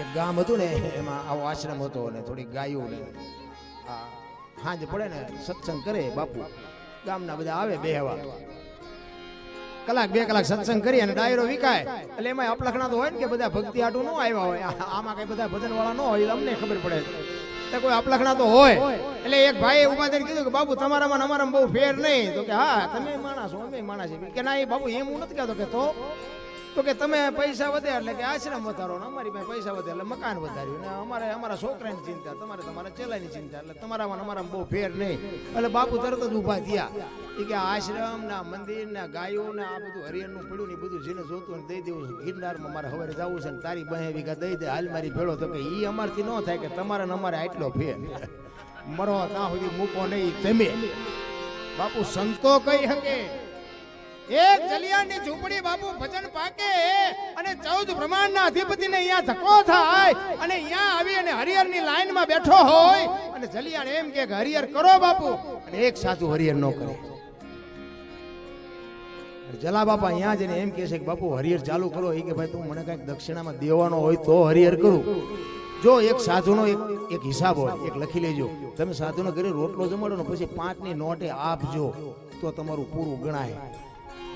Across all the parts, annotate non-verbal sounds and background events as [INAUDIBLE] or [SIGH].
એક ગામ હતું ને, એમાં આવો આશ્રમ હતો ને થોડી ગાયો ને હાંજ પડે ને, સત્સંગ કરે બાપુ. ગામના બધા આવે બેહવા કલાક બે કલાક સત્સંગ કરી અને ડાયરો વિકાય. એટલે એમાં અપલખણા તો હોય ને કે બધા ભક્તિ આટું ન આવ્યા હોય. આમાં કઈ બધા ભજન વાળા ન હોય અમને ખબર પડે. તો કોઈ અપલખણા તો હોય. એટલે એક ભાઈ ઊભા થઈને કીધું કે, બાપુ, તમારામાં અમારામાં બહુ ફેર નહીં. તો કે, હા, તમે માણસ અમે માણસ કે, ના, એ બાપુ, એમ હું નથી કહેતો. કે, તો તો કે તમે પૈસા વધે એટલે કે આશ્રમ વધારો ને અમારી પાસે પૈસા વધે એટલે મકાન વધાર્યું ને અમારે અમારા છોકરાની ચિંતા, તમારે તમારા ચેલાની ચિંતા એટલે તમારામાં અમારા બહુ ફેર નહીં. એટલે બાપુ તરત જ ઊભા થયા. એ કે આશ્રમ ના મંદિર ના ગાયો ને આ બધું હરિયરનું પડ્યું ને બધું જેને જોતું દઈ દેવું છે. ગિરનારમાં મારે હવે જવું છે ને તારી બહે વીઘા દઈ દે, હાલ મારી ભેળો તો કે એ અમારથી ન થાય કે તમારે ને અમારે આટલો ફેર. મરો ત્યાં સુધી મૂકો નહીં, તમે. બાપુ સંતો કઈ હકે? એક જલિયાની ઝૂંપડી બાપુ ભજન પાકે અને ચૌદ બ્રહ્માંડના અધિપતિને અહીંયા ધક્કો થાય અને અહીંયા આવી અને હરિહરની લાઈનમાં બેઠો હોય અને જલિયાણ એમ કે હરિહર કરો બાપુ. અને એક સાચું હરિહર ન કરે. જલા બાપા અહીંયા જઈને એમ કહે છે કે, બાપુ, હરિહર ચાલુ કરો. એ કે, ભાઈ, તું મને કંઈક દક્ષિણામાં દેવાનો હોય તો હરિહર કરું. જો એક સાધુનો એક એક હિસાબ હોય, એક લખી લેજો. તમે સાધુનો ઘરે રોટલો જમાડો ને પછી પાંચની નોટે આપજો, તો તમારું પૂરું ગણાય.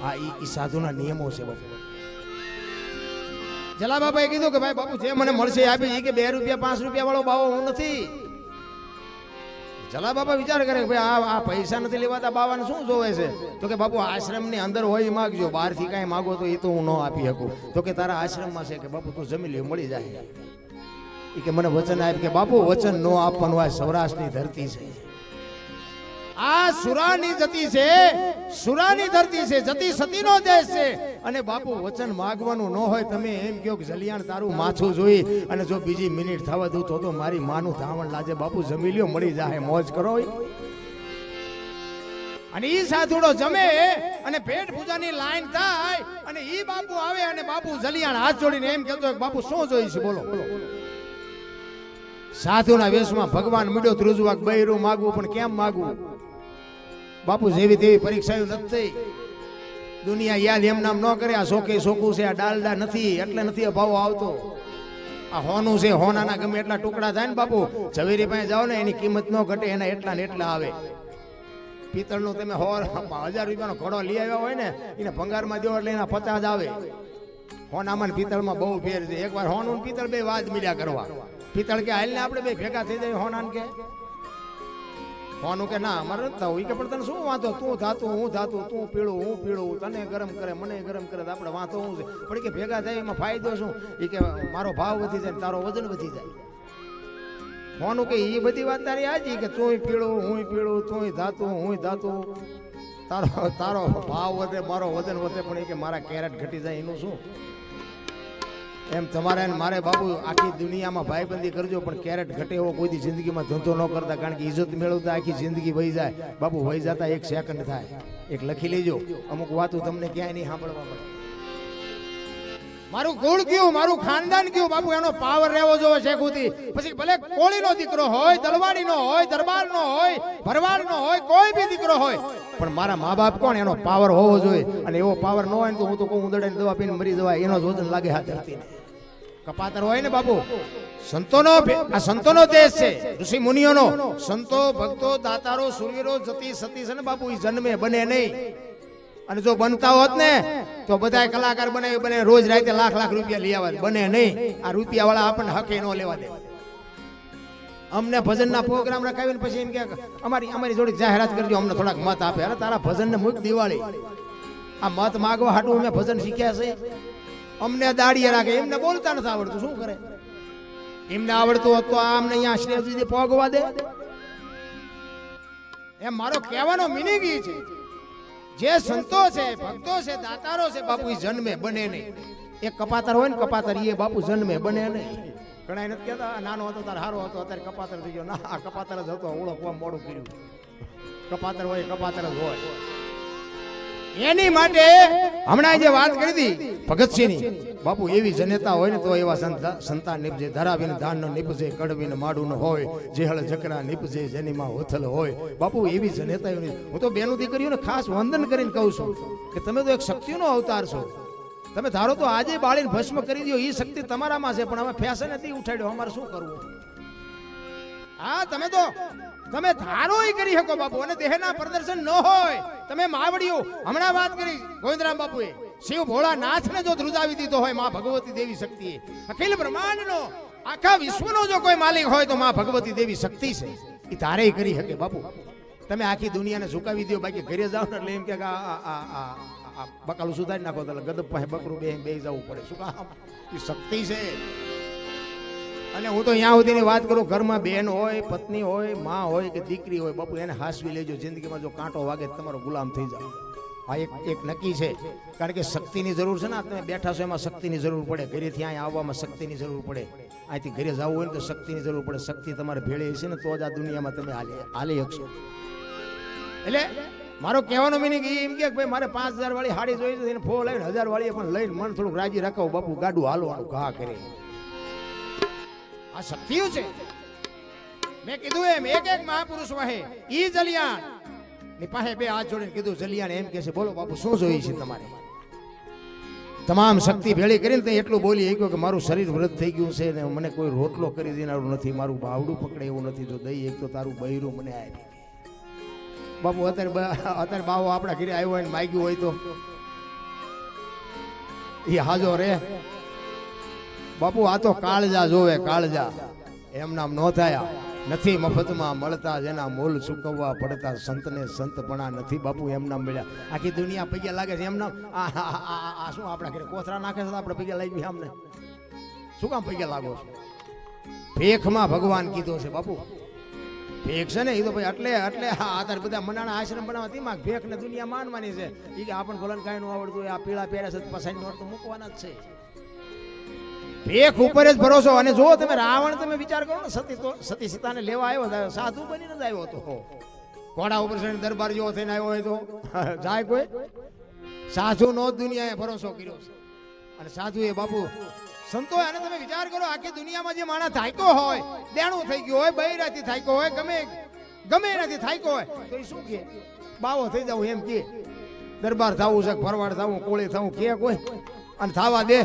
આ ઈ સાધુના નિયમો છે બાપુ જલા બાબાએ કીધું કે, ભાઈ બાપુ, જે મને મળશે આપી કે, બે રૂપિયા, પાંચ રૂપિયા વાળો બાવો હું નથી. જલા બાબા વિચાર કરે ભાઈ, આ આ પૈસા નથી લેવાતા બાવાને શું જોવે છે? તો કે, બાપુ, આશ્રમની અંદર હોય એ માગજો, બહારથી કાંઈ માગો તો એ તો હું ન આપી શકું. તો કે, તારા આશ્રમમાં છે. કે, બાપુ, તું જમી લે, મળી જાય. એ કે, મને વચન આપ. કે, બાપુ, વચન ન આપવાનું આ સૌરાષ્ટ્રની ધરતી છે. આ સુરાની જતી છે, સુરાની ધરતી છે, જતી સતીનો દેશ છે. અને બાપુ, વચન માગવાનું ન હોય તમે એમ કહો કે જલિયાણ તારું માથું જોઈ અને જો બીજી મિનિટ થવા દઉં તો તો મારી માનું ધાવણ લાજે. બાપુ જમી લ્યો મળી જાય મોજ કરો અને ઈ સાધુડો જમે અને પેટ પૂજાની લાઈન થાય અને ઈ બાપુ આવે અને બાપુ જલિયાણ હાથ જોડીને એમ કહેતો બાપુ, શું જોઈશ બોલો. સાધુના વેશમાં ભગવાન મીડો ધ્રુજવાક બૈરું માગવું, પણ કેમ માગવું? બાપુ, જેવી તેવી પરીક્ષાઓ નથી દુનિયા યાદ એમ નામ ન કરે, આ શોકે શોકું છે, આ ડાલડા નથી, એટલે નથી અભાવ આવતો. આ હોનું છે, હોનાના ગમે એટલા ટુકડા થાય ને બાપુ, ઝવેરી પાસે જાઓ ને, એની કિંમત ન ઘટે, એના એટલા ને એટલા આવે. પિત્તળનું તમે હો હજાર રૂપિયાનો ઘોડો લઈ આવ્યા હોય ને, એને ભંગારમાં દો એટલે એના પચાસ આવે. હોનામાં પિત્તળમાં બહુ ફેર છે. એકવાર હોનું પિત્તળ બે વાત મિલ્યા કરવા. પિત્તળ કે હાલ ને આપણે બે ભેગા થઈ જાય, હોનાન કે? હોનું કે ના અમારે નથી થવું. કે, પણ તને શું વાંધો? તું ધાતું હું ધાતું તું પીળું, હું પીળું, તને ગરમ કરે, મને ગરમ કરે, તો આપણે વાંધો હું છે? પણ કે ભેગા થાય, એમાં ફાયદો શું? એ કે, મારો ભાવ વધી જાય તારો વજન વધી જાય. હોનું કે એ બધી વાત તારી આજી કે તું પીળું હું પીળું તું ધાતું હું ધાતું. તારો તારો ભાવ વધે, મારો વજન વધે, પણ એ કે મારા કેરેટ ઘટી જાય, એનું શું? એમ તમારે મારે બાબુ આખી દુનિયામાં ભાઈબંધી કરજો, પણ કેરેટ ઘટે એવો કોઈ જિંદગીમાં ધંધો ન કરતા, કારણ કે ઇજ્જત મેળવતા આખી જિંદગી વહી જાય. બાબુ વહી જતા એક સેકન્ડ થાય. એક લખી લેજો. અમુક વાતો તમને ક્યાંય નહીં સાંભળવા મળે. મારું કુળ કયું? મારું ખાનદાન કયું? બાપુ, એનો પાવર રહેવો જોવે શેખુતી. પછી ભલે કોળીનો દીકરો હોય તલવાડીનો હોય, દરબારનો હોય, ભરવાડનો હોય, કોઈ બી દીકરો હોય, પણ મારા મા બાપ કોણ? એનો પાવર હોવો જોઈએ. અને એવો પાવર ન હોય તો હું તો કહું ઉંદરડાની દવા પીને મરી જવાય. એનો જ વજન લાગે હાથ ધરતીને. કપાતર હોય ને બાપુ? સંતોનો આ સંતોનો દેશ છે. ઋષિ મુનિઓનો. સંતો, ભક્તો, દાતારો, સુરવીરો, જતી સતી છે ને બાપુ એ જન્મે, બને નહીં. અને જો બનતા હોત ને, તો બધા કલાકાર બને બને રોજ રાતે લાખ લાખ રૂપિયા લઈ આવે બને નહીં. આ રૂપિયા વાળા આપણને હકે ન લેવા દે. અમને ભજનના પ્રોગ્રામ રખાવીને પછી એમ કે, અમારી અમારી જોડે જાહેરાત કરજો, અમને થોડાક મત આપે. અરે તારા ભજનને મૂક દિવાળી. આ મત માગવા હાટું અમે ભજન શીખ્યા છે. અમને દાડીએ રાખે, એમને બોલતા નથી આવડતું, શું કરે? એમને આવડતું હોત તો આ અહીંયા સ્ટેજ સુધી પહોંચવા દે. એમ મારો કહેવાનો મિનિંગ એ છે. જે સંતો છે, ભક્તો છે, દાતારો છે, બાપુ જન્મે, બને નહીં. એ કપાતર હોય ને કપાતર એ બાપુ જન્મે, બને નહીં. ઘણા નથી કહેતા નાનો હતો, તારે સારો હતો, અત્યારે કપાતર થઈ ગયો. ના કપાતર જ હતો ઓળખવા મોડું કર્યું. કપાતર હોય, કપાતર જ હોય. એની માટે હમણાં જે વાત કરી હતી ભગતસિંહની બાપુ, એવી જનેતા હોય ને તો એવા સંતા- સંતાન નીપજે, ધરાવીને ધાનનો નીપજે, કડવીને માડું ન હોય, જેહળ જકરા નીપજે, જેનીમાં હોથલ હોય. બાપુ, એવી જનેતાઓની હું તો બેનું દીકરીઓને ખાસ વંદન કરીને કહું છું કે તમે તો એક શક્તિનો અવતાર છો. તમે ધારો તો આજે બાળીને ભસ્મ કરી દો એ શક્તિ તમારામાં છે, પણ હવે ફેશન નથી ઉઠાડ્યો. અમારે શું કરવું? હા, તમે તો તમે ધારો એ કરી શકો બાપુ, અને દેહના પ્રદર્શન ન હોય. તમે માવડીઓ, હમણાં વાત કરી, ગોવિંદરામ બાપુએ, શિવ ભોળાનાથને જો ધ્રુજાવી દીધો હોયમાં ભગવતી દેવી શક્તિએ. અખિલ બ્રહ્માંડનો, આખા વિશ્વનો જો કોઈ માલિક હોય તો માં ભગવતી દેવી શક્તિ છે. એ તારે કરી શકે બાપુ. તમે આખી દુનિયાને ઝુકાવી દો બાકી ઘરે જાઓ ને એટલે એમ કે બકાલું સુધારી નાખો એટલે ગદબ પાસે બકરું બે બે જવું પડે. શું કામ? એ શક્તિ છે. અને હું તો અહીંયા સુધીની વાત કરું, ઘરમાં બેન હોય, પત્ની હોય, માં હોય કે દીકરી હોય, બાપુ, એને હાસવી લેજો. જિંદગીમાં જો કાંટો વાગે તમારો ગુલામ થઈ જાવ આ એક એક નક્કી છે. કારણ કે શક્તિની જરૂર છે ને તમે બેઠા છો એમાં શક્તિની જરૂર પડે. ઘરેથી અહીંયા આવવામાં શક્તિની જરૂર પડે. અહીંથી ઘરે જવું હોય ને તો શક્તિની જરૂર પડે. શક્તિ તમારે ભેળે છે ને, તો જ આ દુનિયામાં તમે હાલે, હાલી શકશો. એટલે મારો કહેવાનો મિનિંગ એમ કે ભાઈ, મારે પાંચ હજાર વાળી હાડી જોઈ છે એને ફો લઈને હજાર વાળી પણ લઈને મન થોડુંક રાજી રાખો બાપુ, ગાડું હાલવાનું ઘા કરે. આ શક્તિઓ છે. મેં કીધું એમ, એક એક મહાપુરુષ વહે, ઈ જલિયાણ. ની પાસે બે હાથ જોડીને કીધું, જલિયાણ એમ કે છે, બોલો બાપુ, શું જોઈએ છે તમારે? તમામ શક્તિ ભેળી કરીને તે એટલું બોલી શક્યો કે મારું શરીર વૃદ્ધ થઈ ગયું છે ને મને કોઈ રોટલો કરી દેનારું નથી, મારું બાવડું પકડે એવું નથી, જો દઈ એક તો તારું બૈરું મને આવી બાપુ, અત્યારે અત્યારે બાવો આપણા ઘરે આવ્યો હોય ને માગ્યું હોય તો. એ હાજો રે. બાપુ, આ તો કાળજા જોવે, કાળજા. એમ નામ નો થયા. નથી મફતમાં મળતા જેના મૂલ ચૂકવવા પડતા સંતને સંતપણા નથી બાપુ એમ નામ મળ્યા. આખી દુનિયા પૈયા લાગે છે એમ નામ આ શું આપણા ઘરે કોથરા નાખે છે આપણે પૈયા લાગી અમને શું કામ પૈયા લાગો છો? ભેખમાં ભગવાન કીધો છે બાપુ. ભેખ છે ને, એ તો ભાઈ એટલે એટલે આ અત્યારે બધા મનાણા આશ્રમ બનાવવા તેમાં ભેખ ને દુનિયા માનવાની છે. એ કે આપણને ભલન કાંઈ ન આવડતું આ પીળા પહેરે છે પસાઈ નોટ તો મૂકવાના જ છે. ભેખ ઉપર જ ભરોસો. અને જો તમે રાવણ તમે વિચાર કરો ને સતી તો સતી સીતાને લેવા આવ્યો હતો, સાધુ બનીને જ આવ્યો હતો. ઘોડા ઉપર ચડીને દરબાર જેવો થઈને આવ્યો હોય તો. [LAUGHS] જાય કોઈ? સાધુ નો દુનિયાએ ભરોસો કર્યો છે. અને સાધુ એ બાપુ સંતો અને તમે વિચાર કરો આખી દુનિયામાં જે માણસ થાક્યો હોય દેણું થઈ ગયું હોય બૈરાથી થાક્યો હોય ગમે ગમે એનાથી થાક્યો હોય તો એ શું કે બાવો થઈ જાવ એમ કે દરબાર થવું છે ફરવાડ થવું કોળી થવું કે કોઈ? અને થાવા દે.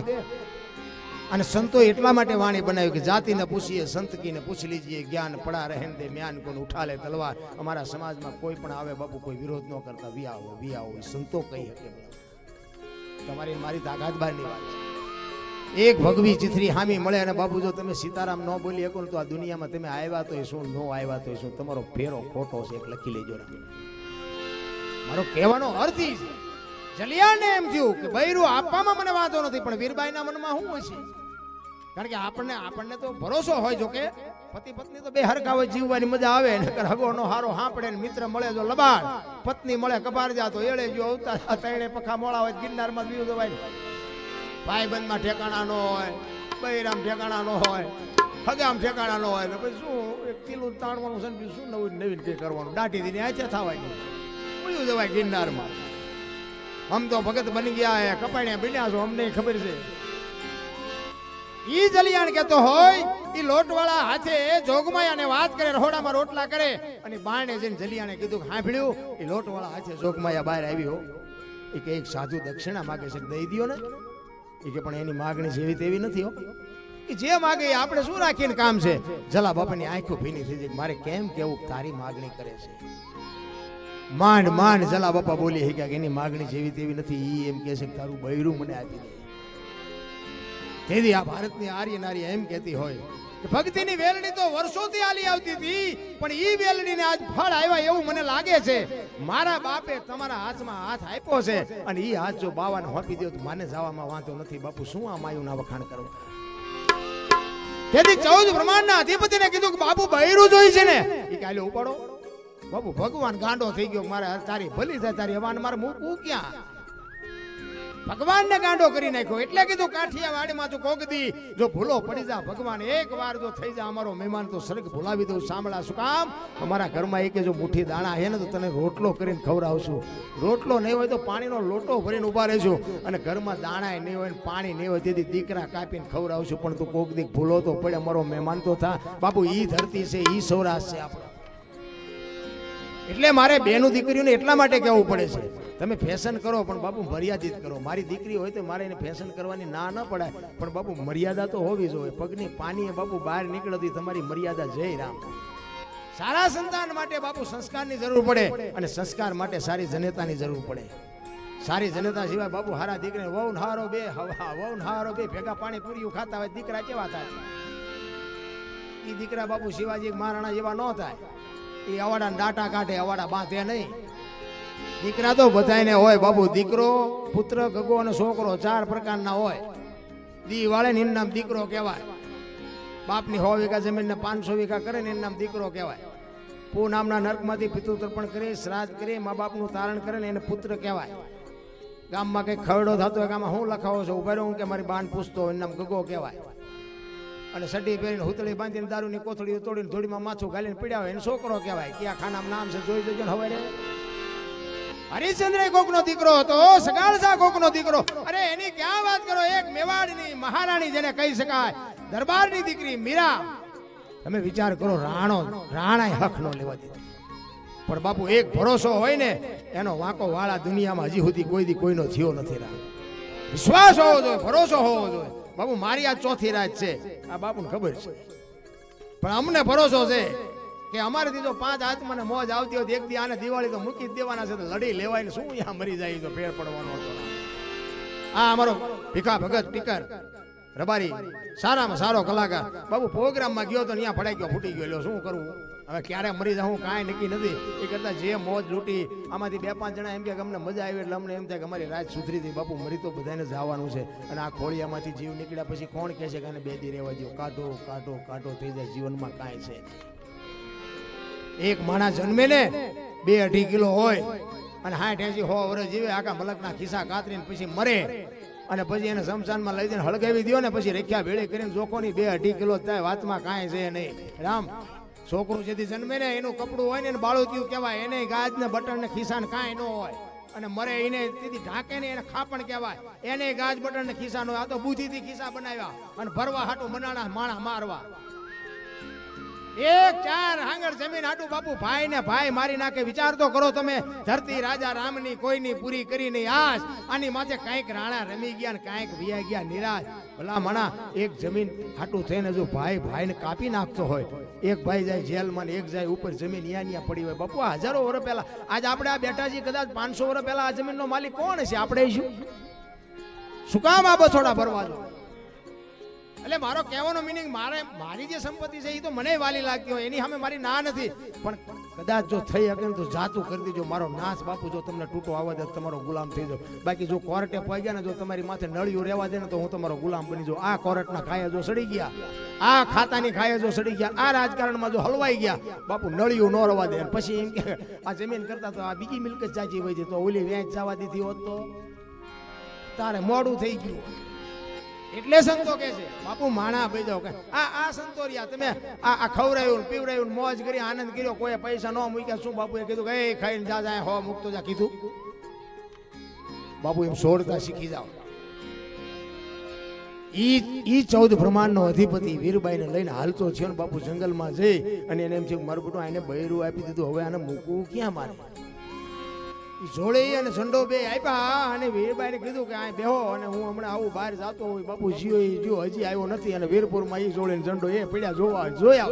અને સંતો એટલા માટે વાણી બનાવ્યું કે જાતિને પૂછીએ સંત કીને પૂછ લીજીએ, જ્ઞાન પડા રહેન દે, મ્યાન કોને ઉઠા લે તલવાર. અમારા સમાજમાં કોઈ પણ આવે બાપુ, કોઈ વિરોધ ન કરતા વિયાવો વિયાવો સંતો કહી શકે. તમારી મારી તાકાત બહારની વાત છે. એક ભગવી ચિત્રી હામી મળે અને બાપુ, જો તમે સીતારામ ન બોલી શકો તો આ દુનિયામાં તમે આવ્યા તો શું, ન આવ્યા તો શું? તમારો ફેરો ખોટો છે લખી લેજો મારો કહેવાનો અર્થ છે જલિયાને એમ થયું કે બૈરું આપવામાં મને વાંધો નથી, પણ વીરબાઈના મનમાં શું હશે? કારણ કે આપણને આપણને તો ભરોસો હોય જો કે પતિ પત્ની તો બે હરખા હોય, જીવવાની મજા આવે, નકર હગોનો હારો હાંપડે ને મિત્ર મળે જો લબાડ. પત્ની મળે કબાર જા તો એળે જો અવતાર તૈણે પખા મોળા હોય, ગિરનારમાં બીજું દવાય ભાઈબંધમાં ઠેકાણા નો હોય, બૈરામ ઠેકાણા નો હોય, હગામ ઠેકાણા નો હોય પછી શું, એક કિલો તાણવાનું છે શું નવું નવીન કઈ કરવાનું? દાટી દીને આચે નહીં બીજું જવાય ગિરનારમાં. હમ તો ભગત બની ગયા હે, કપાણ્યા બન્યા છો, અમને ખબર છે. ઈ જલિયાણ કેતો હોય, ઈ લોટવાળા હાથે જોગમાયાને વાત કરે રહોડામાં રોટલા કરે. અને બાણે જઈને જલિયાણે કીધું કે સાંભળ્યું ઈ લોટવાળા હાથે જોગમાયા બહાર આવી હો. એ કે, એક સાધુ દક્ષિણા માગે છે, દઈ દ્યો ને. એ કે, પણ એની માગણી જેવી તેવી નથી હો. એ જે માગે આપણે શું રાખીને કામ છે? જલા બાપાની આંખો ભીની થઈ જાય મારે કેમ કેવું તારી માગણી કરે છે? માંડ માંડ જલા બાપા બોલી કે એની માગણી જેવી તેવી નથી ઈ એમ કહે છે કે તારું બૈરું મને આપી દે. તેથી આ ભારતની આર્ય નારી એમ કહેતી હોય કે ભક્તિની વેલડી તો વર્ષોથી આલી આવતી હતી પણ ઈ વેલણીને આજ ફળ આવ્યા એવું મને લાગે છે. મારા બાપે તમારા હાથમાં હાથ આપ્યો છે અને ઈ હાથ જો બાવાને હોપી દો તો મને જવામાં વાંધો નથી બાપુ શું આ માયુના વખાણ કરું? તેથી ચૌદ બ્રહ્માંડના અધિપતિને કીધું કે બાપુ બૈરું જોઈ છે ને? એ કાલે ઉપાડો. બાપુ ભગવાન ગાંડો થઈ ગયો. મારે તારી ભલી થાય, તારી હવાન મારે મૂકવું ક્યાં? ભગવાનને ગાંડો કરી નાખ્યો. એટલે કીધું કાઠિયાવાડીમાં તું કોક દી જો ભૂલો પડી જા, ભગવાન એક વાર જો થઈ જા, અમારો મહેમાન તો સરગ ભૂલાવી દઉં, સાંભળા શું કામ? અમારા ઘરમાં એક જો મુઠ્ઠી દાણા હે ને, તો તને રોટલો કરીને ખવડાવશું. રોટલો નહીં હોય તો પાણીનો લોટો ભરીને ઊભા રહેશું અને ઘરમાં દાણા નહીં હોય ને પાણી નહીં હોય, તેથી દીકરા કાપીને ખવડાવશું. પણ તું કોક દીક ભૂલો તો પડે, અમારો મહેમાન તો થા. બાપુ ઈ ધરતી છે, ઈ સૌરાષ્ટ્ર છે આપણો. એટલે મારે બેનું દીકરીઓને એટલા માટે કહેવું પડે છે. તમે ફેશન કરો, પણ બાપુ મર્યાદિત કરો. મારી દીકરી હોય તો મારે એને ફેશન કરવાની ના ન પડાય. પણ બાપુ મર્યાદા તો હોવી જોઈએ. પગની પાણીએ બાપુ બહાર નીકળતી તમારી મર્યાદા જય રામ. સારા સંતાન માટે બાપુ સંસ્કારની જરૂર પડે અને સંસ્કાર માટે સારી જનેતાની જરૂર પડે. સારી જનતા સિવાય બાપુ હારા દીકરા વહુ હારો બે, હવા વહુ હારો બે ભેગા પાણી પૂર્યું ખાતા હોય, દીકરા કેવા થાય? એ દીકરા બાપુ શિવાજી મહારાણા જેવા ન થાય. એ અવાડા ડાટા કાઢે, અવાડા બાંધે નહીં. દીકરા તો બધાયને હોય બાબુ દીકરો, પુત્ર, ગગો અને છોકરો ચાર પ્રકારના હોય. દી વાળે ને નામ દીકરો કહેવાય. બાપની સો વીઘા જમીનને પાંચસો વીઘા કરે ને એનું નામ દીકરો કહેવાય. પુ નામના નર્કમાંથી પિતૃતર્પણ કરે, શ્રાદ્ધ કરે, મા બાપનું તારણ કરે ને એને પુત્ર કહેવાય. ગામમાં કંઈક ખરડો થતો હોય ગામમાં હું લખાવો છો? ઊભા રહું કે મારી બાન પૂછતો હોય નામ ગગો કહેવાય. અને સડી પહેરીને હુતળી બાંધીને દારૂની કોથળી તોડીને ધોળીમાં માથું ગાલીને પીડ્યા હોય એને છોકરો કહેવાય. ક્યાં ખાનામાં નામ છે, જોઈ જોજો ને હવે હરિશ્ચંદ્ર કોકનો દીકરો હતો સગાળસા કોકનો દીકરો. અરે, એની ક્યાં વાત કરો? એક મેવાડની મહારાણી જેને કહી શકાય. દરબારની દીકરી મીરા તમે વિચાર કરો, રાણો, રાણાએ હક નો લેવા દીધો. પણ બાપુ, એક ભરોસો હોય ને, એનો વાંકો વાળા દુનિયામાં હજી સુધી કોઈ દી કોઈનો થયો નથી રામ. વિશ્વાસ હોવો જોઈએ, ભરોસો હોવો જોઈએ. બાપુ મારી આ ચોથી રાત છે. આ બાપુને ખબર છે. પણ અમને ભરોસો છે કે અમારેથી જો પાંચ આત્માને મોજ આવતી હોય એક દી આને દિવાળી તો મૂકી જ દેવાના છે તો લડી લેવાય શું અહીંયા મરી જાય તો ફેર પડવાનો હતો. આ અમારો ભીખા ભગત ટીકર રબારી સારામાં સારો કલાકાર. બાબુ પ્રોગ્રામમાં ગયો તો ત્યાં ફડાઈ ગયો ફૂટી ગયો શું કરવું હવે ક્યારે મરી જાઉં, કાંઈ નક્કી નથી. એ કરતાં જે મોજ લૂંટી, આમાંથી બે પાંચ જણા એમ કે અમને મજા આવી એટલે અમને એમ થાય કે અમારી રાત સુધરી હતી. બાપુ, મરી તો બધાને જવાનું છે. અને આ ખોળિયામાંથી જીવ નીકળ્યા પછી કોણ કહે છે કે આને બે રહેવા દો કાઢો કાઢો કાઢો થઈ જાય જીવનમાં કાંઈ છે. એક માણસ જન્મે ને બે અઢી કિલો હોય. અને હાઠ એસી હો વર્ષ જીવે, આખા મલકના ખિસ્સા કાતરીને પછી મરે. અને પછી એને શમશાનમાં લઈ જઈને હળગાવી દો ને પછી રેખ્યા ભેળી કરીને જોખોની બે અઢી કિલો થાય, વાતમાં કાંઈ છે નહીં. રામ. છોકરું જેથી જન્મે ને એનું કપડું હોય ને એને બાળોતિયું કહેવાય, એને ગાજ ને બટન ને ખિસ્સા ને કાંઈ ન હોય. અને મરે એને તેથી ઢાકે ને એને ખાપણ કહેવાય. એને ગાજ બટન ને ખિસ્સા હોય, આ તો બુદ્ધિથી ખિસ્સા બનાવ્યા. અને ભરવા હાટું મનાણા માણા મારવા. એક, ચાર, હાંગર જમીન આટુ બાપુ, ભાઈ ને ભાઈ મારી નાખે. વિચાર તો કરો તમે, ધરતી રાજા રામની કોઈની પૂરી કરી નહીં. આશ આની માથે કાંઈક રાણા રમી ગયા ને કાંઈક વિયા ગયા, નિરાશ. ભલા મણા, એક જમીન હાટું થઈને જો ભાઈ ભાઈને કાપી નાખતો હોય, એક ભાઈ જાય જેલમાં ને એક જાય ઉપર જમીન યા ન્યા પડી હોય. બાપુ હજારો વર્ષ પહેલા, આજ આપણે આ બેઠા છીએ કદાચ પાંચસો વર્ષ પહેલા આ જમીનનો માલિક કોણ છે આપણે શું? શું કામ આ બછોડા ભરવા જો એટલે મારો કહેવાનો મિનિંગ મારે મારી જે સંપત્તિ છે એ તો મને વાલી લાગતી હોય, એની સામે મારી ના નથી. પણ કદાચ જો થઈ શકે તો જાતું કરી દેજો. મારો નાશ બાપુ, જો તમને તૂટો આવવા દે તમારો ગુલામ થઈ જાવ. બાકી જો કોર્ટે ગયા ને જો તમારી માથે નળિયું રહેવા દે ને તો હું તમારો ગુલામ બની જાઉં. આ કોર્ટના ખાયા જો સડી ગયા. આ ખાતાની ખાયા જો સડી ગયા. આ રાજકારણમાં જો હલવાઈ ગયા. બાપુ, નળિયું ન રવા દે. પછી એમ કે, આ જમીન કરતા તો આ બીજી મિલકત જાજી હોય છે. તો ઓલી વેચ જવા દીધી હોત તો? તારે મોડું થઈ ગયું. એટલે સંતો કે છે. બાપુ માણા ભાઈ જાવ આ આ સંતો રહ્યા તમે આ આ ખવરાયું ને પીવરાયું ને મોજ કરી આનંદ કર્યો કોઈ પૈસા ન મૂક્યા શું બાપુએ કીધું કે એ ખાઈને જા જાય હો મૂકતો જા કીધું. બાપુ એમ સોળતા શીખી જાઓ. ઈ ઈ ચૌદ બ્રહ્માંડનો અધિપતિ વીરબાઈને લઈને હાલતો છે ને બાપુ જંગલમાં જઈ અને એને એમ છે મારું બેટું આને બૈરું આપી દીધું હવે આને મૂકવું ક્યાં મારે? જોડે અને ઝંડો બે આપ્યા અને વીરબાઈને કીધું કે આ બેહો અને હું હમણાં આવું બહાર જતો હોય બાપુ જીઓ એ જીઓ હજી આવ્યો નથી અને વીરપુરમાં એ જોડે ઝંડો એ પડ્યા જોવા, જોયા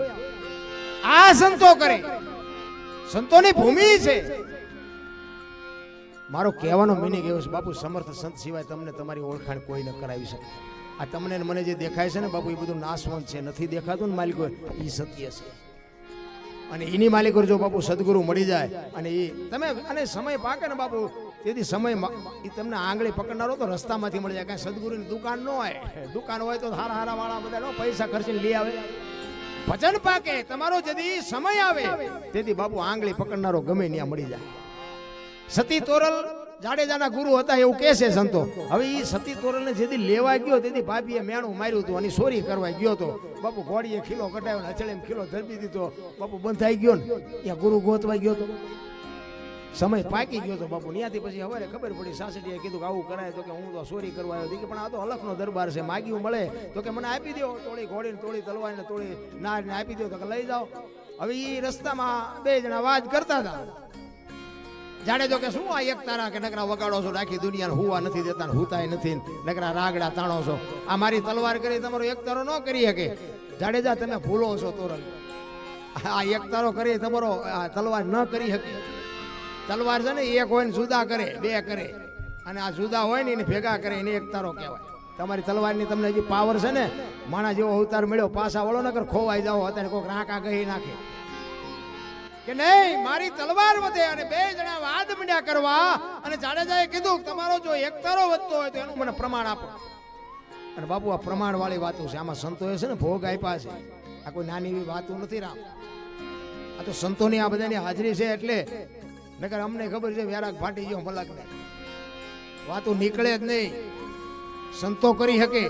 આ સંતો કરે. સંતોની ભૂમિ છે. મારો કહેવાનો મિનિંગ એવો છે, બાપુ, સમર્થ સંત સિવાય તમને તમારી ઓળખાણ કોઈ ન કરાવી શકે. આ તમને મને જે દેખાય છે ને બાપુ, એ બધું નાશવંત છે. નથી દેખાતું ને માલિકો એ સત્ય છે. અને એની માલિકો જો બાપુ, સદગુરુ મળી જાય. અને એ તમે અને સમય પાકે ને બાપુ. તેથી સમય એ તમને આંગળી પકડનારો તો રસ્તામાંથી મળી જાય. કાંઈ સદગુરુની દુકાન ન હોય. દુકાન હોય તો હારા હારા વાળા બધા પૈસા ખર્ચીને લઈ આવે. ભજન પાકે, તમારો જદી સમય આવે. તેથી બાપુ આંગળી પકડનારો ગમે ત્યાં મળી જાય. સતી તોરલ જાડેજાના ગુરુ હતા એવું કહે છે સંતો. હવે એ સતી તોરલને જેથી લેવા ગયો, તેથી ભાભીએ મેણું માર્યું હતું અને સોરી કરવા ગયો તો બાપુ ઘોડીએ ખીલો કટાવ્યો ને અચળે ખીલો ધરપી દીધો. બાપુ બંધાઈ ગયો ને. ત્યાં ગુરુ ગોતવા ગયો તો સમય પાકી ગયો તો બાપુ. ત્યાંથી પછી હવે ખબર પડી સાસડીએ કીધું કે આવું કરાય તો કે હું તો સોરી કરવા આવ્યો કે, પણ આ તો અલખનો દરબાર છે, માગ્યું મળે તો કે મને આપી દો તોડી ઘોડીને તોડી તલવારને તોડી નારને આપી દો તો કે લઈ જાઓ. હવે એ રસ્તામાં બે જણા વાત કરતા હતા. જાણે જો કે શું આ એક તારા કે નકરા વગાડો છો આખી દુનિયાને હુવા નથી દેતા હુતાય નથી નકરા રાગડા તાણો છો. આ મારી તલવાર કરી તમારો એક તારો ન કરી શકે. જાડેજા તમે ભૂલો છો તોરણ. આ એક તારો કરી તમારો તલવાર ન કરી શકે. તલવાર છે ને, એક હોય ને જુદા કરે, બે કરે. અને આ જુદા હોય ને, એને ભેગા કરે, એને એક તારો કહેવાય. તમારી તલવારની તમને હજી પાવર છે ને, માણા જેવો અવતાર મળ્યો, પાછા વળો નકર ખોવાઈ જાઓ, અત્યારે કોઈક રાંકા ગઈ નાખે. કે નહીં, મારી તલવાર વધે અને બે જણા વાદ મંડ્યા કરવા. અને જાડેજાએ કીધું, તમારો જો એકતારો વધતો હોય તો એનું મને પ્રમાણ આપો. અને બાપુ, આ પ્રમાણ વાળી વાતો છે. આમાં સંતોએ છે ને ભોગ આપ્યા છે. આ કોઈ નાની એવી વાતો નથી રામ. આ તો સંતોની આ બધાની હાજરી છે એટલે નકર અમને ખબર છે વ્યારાગ ફાટી ગયો મલક ને વાતો નીકળે જ નહીં. સંતો કરી શકે.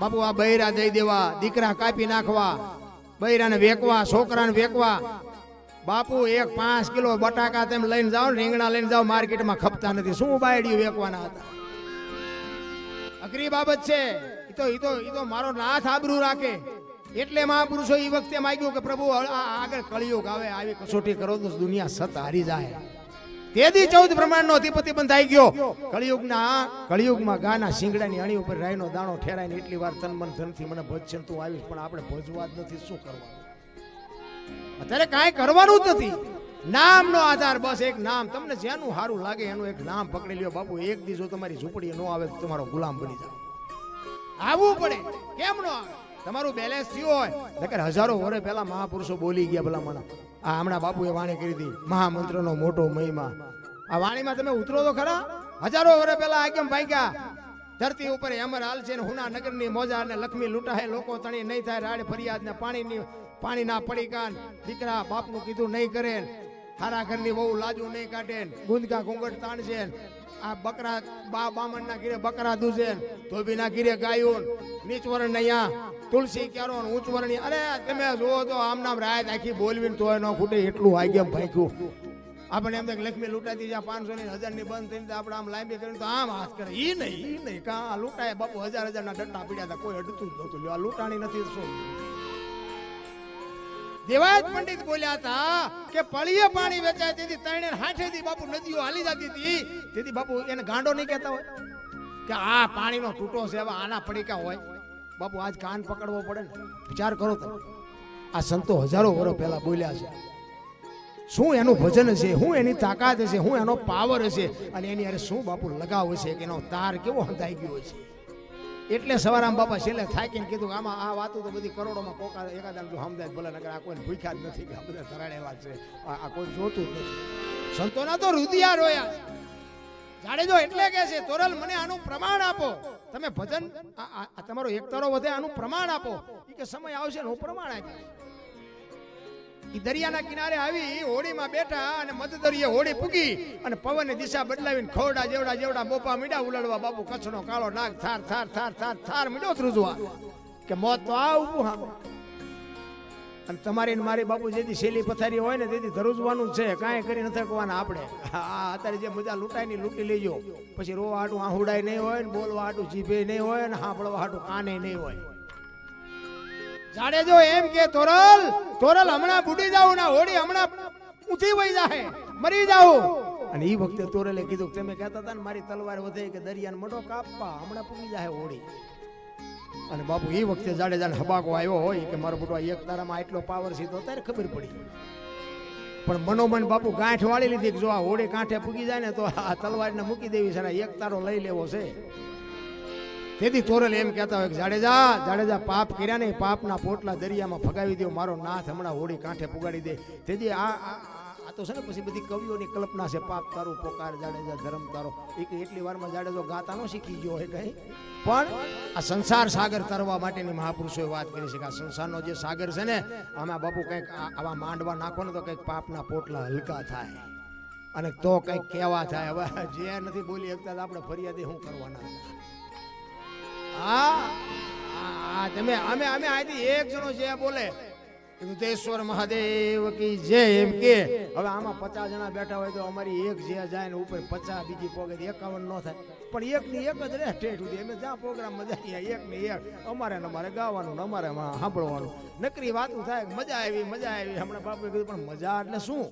બાપુ, આ બૈરા દઈ દેવા, દીકરા કાપી નાખવા, બૈરાને વેકવા, છોકરાને વેકવા. બાપુ, એક પાંચ કિલો બટાકા તેમ લઈને જાઓ રીંગણા લઈને જાઓ, માર્કેટમાં ખપતા નથી. શું બાયડીઓ વેકવાના હતા? અઘરી બાબત છે. એ તો એ તો એ તો મારો નાથ આબરૂ રાખે. એટલે મહાપુરુષો એ વખતે માગ્યું કે પ્રભુ આગળ કળિયુગ આવે, આવી કસોટી કરો તો દુનિયા સત હારી જાય. તેથી ચૌદ પ્રમાણનો અધિપતિ બંધાઈ ગયો. કળિયુગના કળિયુગમાં ગાના શિંગડાની અણી ઉપર રાયનો દાણો ઠેરાઈને એટલી વાર તન મન ધનથી મને ભજશે તું આવીશ, પણ આપણે ભજવા જ નથી. શું કરવાનું? અત્યારે કાંઈ કરવાનું જ નથી. નામનો આધાર બસ એક નામ. તમને જેનું સારું લાગે એનું એક નામ પકડી લ્યો બાપુ. એક દિવસ તમારી ઝૂંપડી ન આવે તો તમારો ગુલામ બની જાવ આવવું પડે. કેમ ન આવે? તમારું બેલેન્સ થયું હોય. નકર હજારો વર્ષ પહેલા મહાપુરુષો બોલી ગયા ભલા મને. આ હમણાં બાપુએ વાણી કરી હતી, મહામંત્રનો મોટો મહિમા. આ વાણીમાં તમે ઉતરો તો ખરા? હજારો વર્ષ પહેલા આ કેમ ભાગ્યા. ધરતી ઉપર હેમર હાલ છે હુના નગરની મોજા ને લક્ષ્મી લૂંટાય લોકો તણી નહીં થાય, રાડ ફરિયાદ ને પાણીની પાણીના પડીકાન દીકરા બાપનું કીધું નહીં કરે. હારા ઘરની બહુ લાજુ નહીં કાઢે. ગુંદકા ઘૂંઘટ તાણશે. આ બકરા બા બામણના ઘીરે બકરા દૂધે ધોબીના ઘીરે ગાયું. નીચવરણ અહીંયા. તુલસી ક્યારો ઊંચવરણી અરે તમે જુઓ તો આમ નામ રાયત આખી બોલવીને તોય ન ખૂટે. એટલું આગેમ ભાગ્યું. આપણે એમ લક્ષ્મી લૂંટાતી જ્યાં પાંચસો ની હજારની બંધ થઈને તો આપણે આમ લાંબી કરીને તો આમ હાથ કરે. ઈ નહીં ઈ નહીં. કા લૂંટાય બાપુ હજાર હજાર ના ડટ્ટા પીડ્યા હતા. કોઈ અડતું જ નહોતું. આ લૂંટાણી નથી શું? દેવાયત પંડિત બોલ્યા હતા કે પળીએ પાણી વેચાય, તેથી તણે હાથેથી બાપુ નદીઓ હાલી જતી હતી. તેથી બાપુ એને ગાંડો નહીં કહેતા હોય. કે આ પાણીનો તૂટો છે, હવે આના પડીકા હોય. બાપુ આજ કાન પકડવો પડે ને. વિચાર કરો તમે. આ સંતો હજારો વર્ષ પહેલા બોલ્યા છે. શું એનું ભજન છે? શું એની તાકાત છે? શું એનો પાવર છે? અને એની અરે શું બાપુ લગાવ છે? કે એનો તાર કેવો હંધાઈ ગયો છે? એટલે સવારામ બાપા છેલ્લે થાકીને કીધું આમાં આ વાતો તો બધી કરોડોમાં કોકા એકાદામ જો સમજાય ભલે નગર આ કોઈ ભૂખ્યા જ નથી કે આ બધા ધરાડેલા છે. આ કોઈ જોતું જ નથી. સંતોના તો રુદિયા રોયા. જાડેજો એટલે કે છે, તોરલ મને આનું પ્રમાણ આપો. તમે ભજન તમારો એકતારો વધે આનું પ્રમાણ આપો. કે સમય આવશે હું પ્રમાણ આપીશ. દરિયાના કિનારે આવી, હોડીમાં બેઠા અને મધદરિયે હોડી પૂગી અને પવનની દિશા બદલાવીને ખોરડા જેવડા જેવડા બોપા મીડા ઉલડવા, બાપુ, કચ્છનો કાળો નાગ થાર થાર થાર થાર થાર મીડો ત્રુજવા કે મોત તો આ ઉભું હા અને તમારી મારી બાપુ જેથી શેલી પથારી હોય ને તેથી ધરુજવાનું છે. કાંઈ કરી નથી શકવાના આપણે. આ અત્યારે જે મજા લૂંટાયની લૂંટી લેજો. પછી રોવા હાટું આહુડાય નહીં હોય ને બોલવા હાટું જીભે નહીં હોય ને સાંભળવા હાટું કાને નહીં હોય. જાડેજો એમ કે તોરલ તોરલ હમણાં બુડી જાવ ના હોડી હમણાં ઊંચી વઈ જાય મરી જાવ અને એ વખતે તોરલે કીધું તમે કહેતા હતા ને મારી તલવાર વધે કે દરિયાને મોટો કાપવા, હમણાં પૂરી જાય હોડી. અને બાપુ એ વખતે જાડેજાને હબાકો આવ્યો હોય કે મારો બુટવા એક તારામાં આટલો પાવર છે તો ત્યારે ખબર પડી. પણ મનોમન બાપુ ગાંઠ વાળી લીધી કે જો આ હોડી કાંઠે પૂગી જાય ને તો આ તલવારને મૂકી દેવી છે ને એક તારો લઈ લેવો છે. તેથી તોરલ એમ કહેતા હોય કે, જાડેજા જાડેજા, પાપ કર્યા ને પાપના પોટલા દરિયામાં ફગાવી દો મારો નાથ હમણાં હોડી કાંઠે પુગાડી દે. તેથી આ આ- તો છે ને પછી બધી કવિઓની કલ્પના છે, પાપ તારું પોકાર, જાડેજા, ધર્મ તારો. એક એટલી વારમાં જાડેજો ગાતા નો શીખી ગયો હોય કઈ. પણ આ સંસાર સાગર તરવા માટેની મહાપુરુષોએ વાત કરી છે કે આ સંસારનો જે સાગર છે ને, આમાં બાપુ કંઈક આવા માંડવા નાખો ને તો કંઈક પાપના પોટલા હલકા થાય. અને તો કંઈક કેવા થાય. હવે જે નથી બોલી શકતા આપણે ફરિયાદી શું કરવાના? હા તમે, અમે અમે આથી એક જણો જે બોલે ઉદેશ્વર મહાદેવ કી જય એમ કે. હવે આમાં પચાસ જણા બેઠા હોય તો અમારી એક જે જાય ને ઉપર પચાસ, બીજી પોગે એકાવન ન થાય. પણ એક ની એક જ રહે ઠેઠ સુધી. અમે જ્યાં પ્રોગ્રામ મજા એક ની એક. અમારે ને અમારે ગાવાનું અમારે સાંભળવાનું. નકરી વાતું થાય, મજા આવી મજા આવી. હમણાં બાપુએ કીધું, પણ મજા એટલે શું?